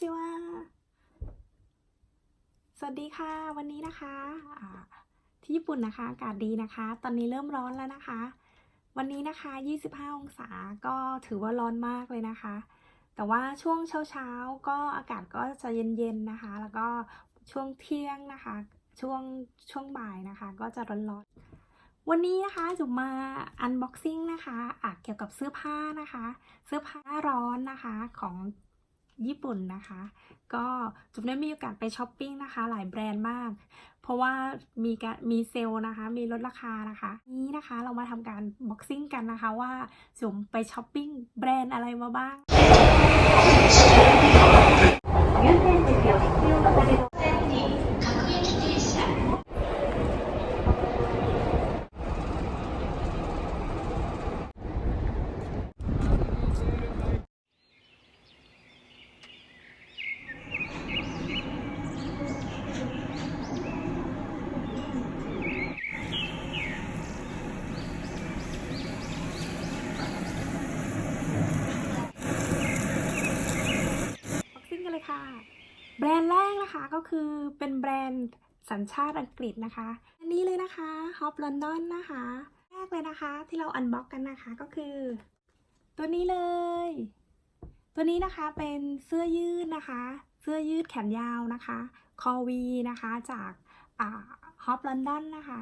จิวาสวัสดีค่ะ วันนี้นะคะที่ญี่ปุ่นนะคะอากาศดีนะคะ ตอนนี้เริ่มร้อนแล้วนะคะ วันนี้นะคะ 25 องศาก็ถือว่าร้อนมากเลยนะคะ แต่ว่าช่วงเช้าๆก็อากาศก็จะเย็นๆนะคะ แล้วก็ช่วงเที่ยงนะคะ ช่วงช่วงบ่ายนะคะ ก็จะร้อนๆวันนี้นะคะจุมาอันบ็อกซิ่งนะคะะเกี่ยวกับเสื้อผ้านะคะ เสื้อผ้าร้อนนะคะของ ญี่ปุ่นนะคะ ก็จุ๊บได้มีโอกาสไปช้อปปิ้งนะคะ หลายแบรนด์มาก เพราะว่ามีการมีเซลล์นะคะ มีลดราคานะคะ นี้นะคะเรามาทำการบ็อกซิ่งกันนะคะว่าจุ๊บไปช้อปปิ้งแบรนด์อะไรมาบ้าง คะก็คือเป็นแบรนด์สัญชาติอังกฤษนะคะ อันนี้เลยนะคะ Hop London นะคะ แรกเลยนะคะที่เราอันบ็อกกันนะคะก็คือ ตัวนี้เลย ตัวนี้นะคะเป็นเสื้อยืดนะคะ เสื้อยืดแขนยาวนะคะ คอวีนะคะจากอ่า Hop London นะคะ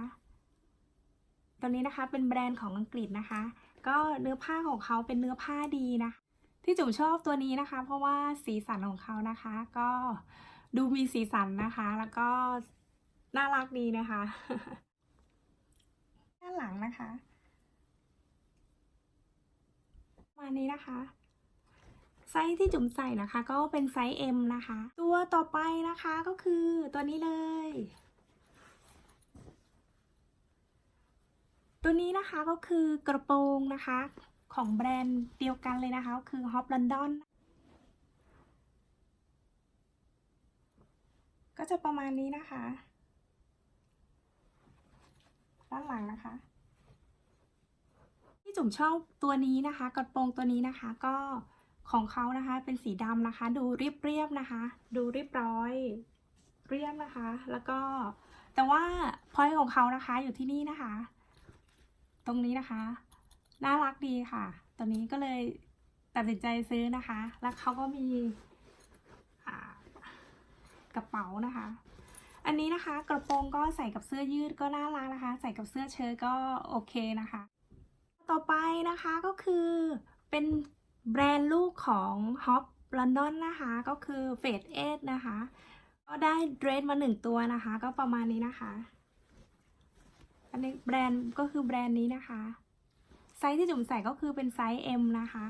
ตัวนี้นะคะเป็นแบรนด์ของอังกฤษนะคะ ก็เนื้อผ้าของเขาเป็นเนื้อผ้าดีนะคะที่จุ๋มชอบตัวนี้นะคะ เพราะว่าสีสันของเขานะคะ ก็ ดูมีสีสันนะคะ แล้วก็น่ารักดีนะคะด้านหลังนะคะมานี้นะคะไซส์ที่จุ๋มใส่นะคะ ก็เป็นไซส์ M นะคะ ตัวต่อไปนะคะก็คือตัวนี้เลย ตัวนี้นะคะก็คือกระโปรงนะคะ ของแบรนด์เดียวกันเลยนะคะ คือ Hop London ก็จะประมาณนี้นะคะ ด้านหลังนะคะ ที่จุ๋มชอบตัวนี้นะคะกระโปรงตัวนี้นะคะก็ของเขานะคะเป็นสีดำนะคะ ดูเรียบๆนะคะ ดูเรียบร้อย เรียบนะคะ แล้วก็แต่ว่าพอยของเขานะคะอยู่ที่นี่นะคะ ตรงนี้นะคะ น่ารักดีค่ะตอนนี้ก็เลยตัดสินใจซื้อนะคะ แล้วเขาก็มี กระเป๋านะคะ อันนี้นะคะกระโปรงก็ใส่กับเสื้อยืดก็น่ารักนะคะ ใส่กับเสื้อเชิ้ตก็โอเคนะคะ ต่อไปนะคะก็คือเป็นแบรนด์ลูกของ Hop London นะคะ ก็คือ Fade 8นะคะ ก็ได้เดรสมาหนึ่งตัวนะคะ ก็ประมาณนี้นะคะ อันนี้แบรนด์ก็คือแบรนด์นี้นะคะ ไซส์ที่จุ๋มใส่ก็คือเป็นไซส์ M นะคะ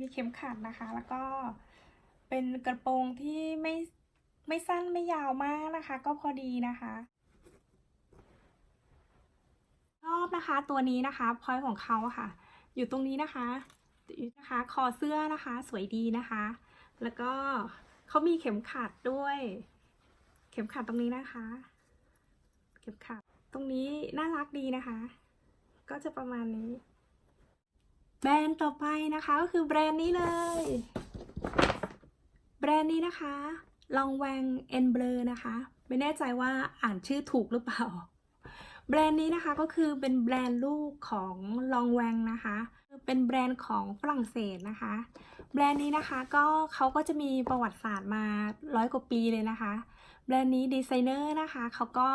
มีเข็มขัดนะคะ แล้วก็เป็นกระโปรงที่ไม่ไม่สั้นไม่ยาวมากนะคะ ก็พอดีนะคะชอบนะคะตัวนี้นะคะพอยของเขาค่ะ อยู่ตรงนี้นะคะนะคะคอเสื้อนะคะ สวยดีนะคะ แล้วก็เขามีเข็มขัดด้วย เข็มขัดตรงนี้นะคะ เข็มขัดตรงนี้น่ารักดีนะคะ ก็จะประมาณนี้ แบรนด์ต่อไปนะคะก็คือแบรนด์นี้เลย แบรนด์นี้นะคะลองแวงเอ็นเบลนะคะ ไม่แน่ใจว่าอ่านชื่อถูกหรือเปล่า แบรนด์นี้นะคะก็คือเป็นแบรนด์ลูกของลองแวงนะคะ เป็นแบรนด์ของฝรั่งเศสนะคะ แบรนด์นี้นะคะก็เขาก็จะมีประวัติศาสตร์มาร้อยกว่าปีเลยนะคะ แบรนด์นี้ดีไซเนอร์นะคะเขาก็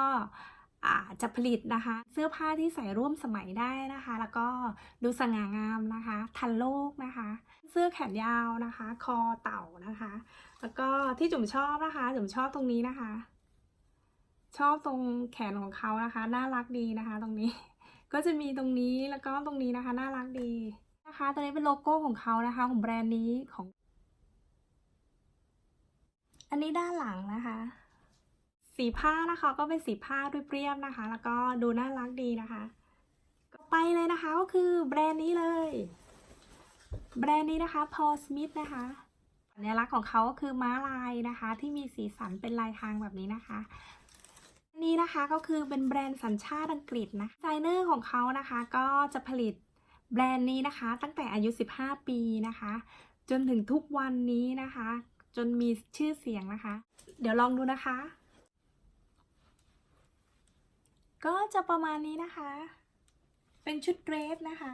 จะผลิตนะคะ เสื้อผ้าที่ใส่ร่วมสมัยได้นะคะ แล้วก็ดูสง่างามนะคะ ทันโลกนะคะ เสื้อแขนยาวนะคะ คอเต่านะคะ แล้วก็ที่จุ๋มชอบนะคะ จุ๋มชอบตรงนี้นะคะ ชอบตรงแขนของเขานะคะ น่ารักดีนะคะ ตรงนี้ ก็จะมีตรงนี้แล้วก็ตรงนี้นะคะ น่ารักดีนะคะ ตัวนี้เป็นโลโก้ของเขานะคะ ของแบรนด์นี้ของ อันนี้ด้านหลังนะคะ สีผ้านะคะก็เป็นสีผ้าเรียบนะคะ แล้วก็ดูน่ารักดีนะคะก็ไปเลยนะคะก็คือแบรนด์นี้เลย แบรนด์นี้นะคะ Paul Smith นะคะสัญลักษณ์ของเขาก็คือม้าลายนะคะ ที่มีสีสันเป็นลายทางแบบนี้นะคะนนี้นะคะก็คือเป็นแบรนด์สัญชาติอังกฤษนะดีไซเนอร์ของเขานะคะก็จะผลิตแบรนด์นี้นะคะ ตั้งแต่อายุ 15 ปีนะคะ จนถึงทุกวันนี้นะคะ จนมีชื่อเสียงนะคะ เดี๋ยวลองดูนะคะ ก็จะประมาณนี้นะคะ เป็นชุดเดรสนะคะ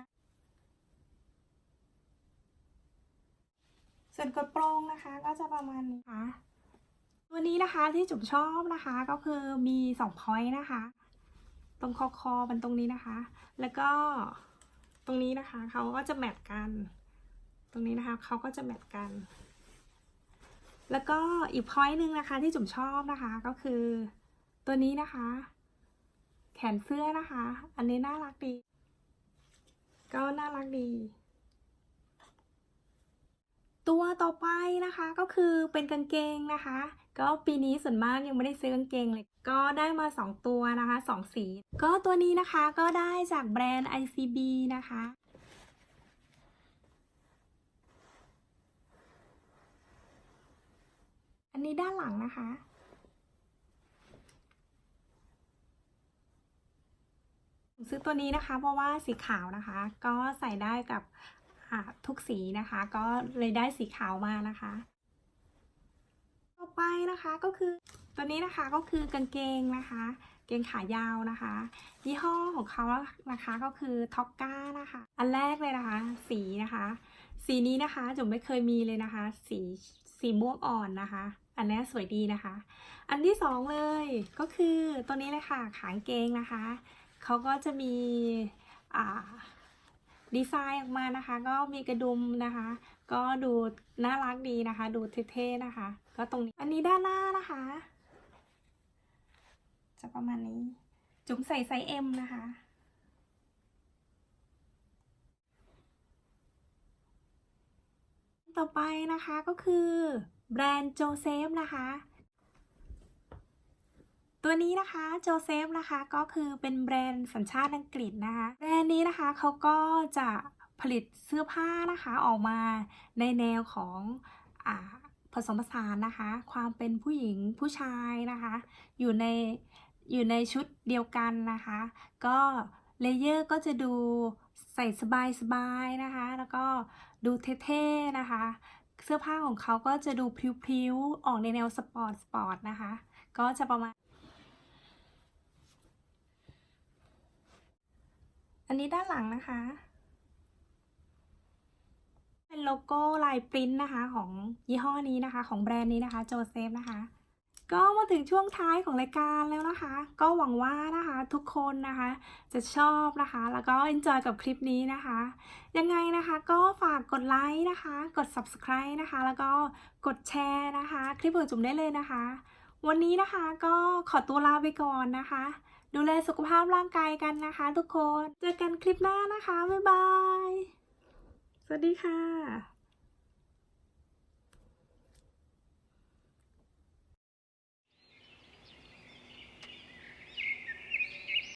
ส่วนกระโปรงนะคะก็จะประมาณนี้ค่ะตัวนี้นะคะที่จุ๋มชอบนะคะก็คือมีสองพอยต์นะคะ ตรงคอคอมันตรงนี้นะคะ แล้วก็ตรงนี้นะคะเขาก็จะแมทกัน ตรงนี้นะคะเขาก็จะแมทกัน แล้วก็อีกพอยต์หนึ่งนะคะที่จุ๋มชอบนะคะก็คือตัวนี้นะคะ แขนเสื้อนะคะ อันนี้น่ารักดี ก็น่ารักดี ตัวต่อไปนะคะก็คือเป็นกางเกงนะคะ ก็ปีนี้ส่วนมากยังไม่ได้ซื้อกางเกงเลย ก็ได้มา 2 ตัวนะคะ 2 สี ก็ตัวนี้นะคะก็ได้จากแบรนด์ ICB นะคะอันนี้ด้านหลังนะคะ ผม ซื้อตัวนี้นะคะ เพราะว่าสีขาวนะคะ ก็ใส่ได้กับทุกสีนะคะ ก็เลยได้สีขาวมานะคะ ต่อไปนะคะก็คือตัวนี้นะคะก็คือกางเกงนะคะ เกงขายาวนะคะ ยี่ห้อของเขานะคะก็คือท็อกก้านะคะ อันแรกเลยนะคะ สีนะคะ สีนี้นะคะจุ๋มไม่เคยมีเลยนะคะ สีสีม่วงอ่อนนะคะ อันนี้สวยดีนะคะ อันที่สองเลยก็คือตัวนี้เลยค่ะขางเกงนะคะ เขาก็จะมีดีไซน์ออกมานะคะ ก็มีกระดุมนะคะ ก็ดูน่ารักดีนะคะ ดูเท่ๆนะคะ ก็ตรงนี้อันนี้ด้านหน้านะคะ จะประมาณนี้ จุ๋มใส่ไซส์ M นะคะต่อไปนะคะก็คือแบรนด์โจเซฟนะคะ ตัวนี้นะคะโจเซฟนะคะก็คือเป็นแบรนด์สัญชาติอังกฤษนะคะแบรนด์นี้นะคะเขาก็จะผลิตเสื้อผ้านะคะออกมาในแนวของอผสมผสานนะคะ ความเป็นผู้หญิงผู้ชายนะคะ อยู่ในอยู่ในชุดเดียวกันนะคะ ก็เลเยอร์ก็จะดูใส่สบายๆนะคะ แล้วก็ดูเท่ๆนะคะ เสื้อผ้าของเขาก็จะดูพริ้วๆออกในแนวสปอร์ตสปอร์ตนะคะ ก็จะประมาณ อันนี้ด้านหลังนะคะ เป็นโลโก้ลายปริ้นนะคะของยี่ห้อนี้นะคะ ของแบรนด์นี้นะคะโจเซฟนะคะ ก็มาถึงช่วงท้ายของรายการแล้วนะคะ ก็หวังว่านะคะทุกคนนะคะ จะชอบนะคะ แล้วก็ enjoy กับคลิปนี้นะคะ ยังไงนะคะก็ฝากกดไลค์นะคะ กด subscribe นะคะ แล้วก็กดแชร์นะคะ คลิปของจุ๋มได้เลยนะคะ วันนี้นะคะก็ขอตัวลาไปก่อนนะคะ ดูแลสุขภาพร่างกายกันนะคะทุกคน เจอกันคลิปหน้านะคะ บ๊ายบาย สวัสดีค่ะ